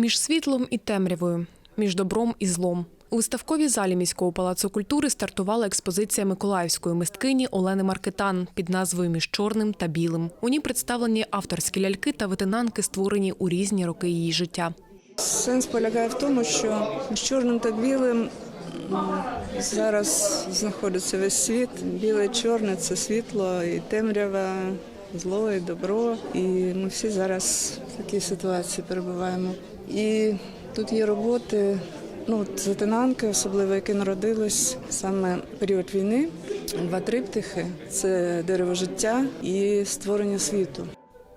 Між світлом і темрявою, між добром і злом. У виставковій залі міського палацу культури стартувала експозиція миколаївської мисткині Олени Маркетан під назвою Між чорним та білим. У ній представлені авторські ляльки та ветенанки, створені у різні роки її життя. Сенс полягає в тому, що з чорним та білим зараз знаходиться весь світ. Біле, чорне це світло і темрява, зло і добро. І ми всі зараз в такій ситуації перебуваємо. І тут є роботи. Ну, затинанки, особливо які народились саме період війни. Два триптихи це дерево життя і створення світу.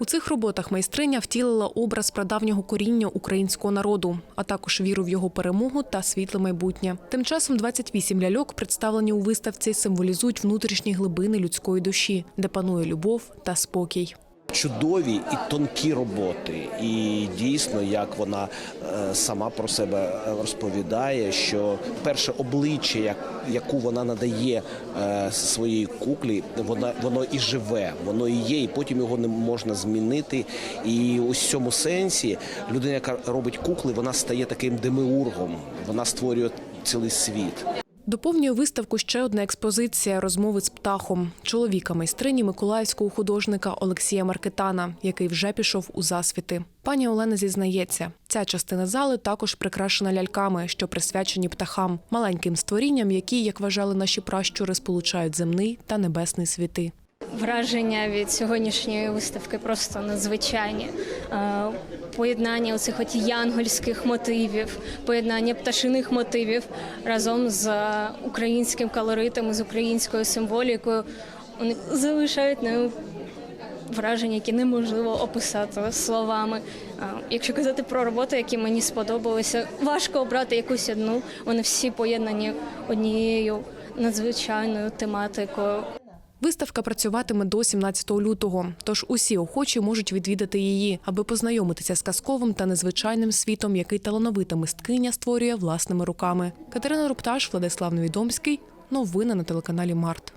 У цих роботах майстриня втілила образ прадавнього коріння українського народу, а також віру в його перемогу та світле майбутнє. Тим часом 28 ляльок, представлені у виставці, символізують внутрішні глибини людської душі, де панує любов та спокій. Чудові і тонкі роботи. І дійсно, як вона е, сама про себе розповідає, що перше обличчя, яку вона надає е, своїй куклі, вона воно і живе, воно і є, і потім його не можна змінити. І у цьому сенсі людина, яка робить кукли, вона стає таким демиургом, вона створює цілий світ. Доповнює виставку ще одна експозиція розмови з птахом чоловіка майстрині миколаївського художника Олексія Маркетана, який вже пішов у засвіти. Пані Олена зізнається, ця частина зали також прикрашена ляльками, що присвячені птахам, маленьким створінням, які, як вважали наші пращури, сполучають земний та небесний світи. Враження від сьогоднішньої виставки просто надзвичайні. Е, Поєднання оцих от янгольських мотивів, поєднання пташиних мотивів разом з українським колоритом, з українською символікою. Вони залишають на враження, які неможливо описати словами. Е, Якщо казати про роботи, які мені сподобалися, важко обрати якусь одну. Вони всі поєднані однією надзвичайною тематикою. Виставка працюватиме до 17 лютого, тож усі охочі можуть відвідати її, аби познайомитися з казковим та незвичайним світом, який талановита мисткиня створює власними руками. Катерина Рупташ, Владислав Невідомський. Новини на телеканалі Март.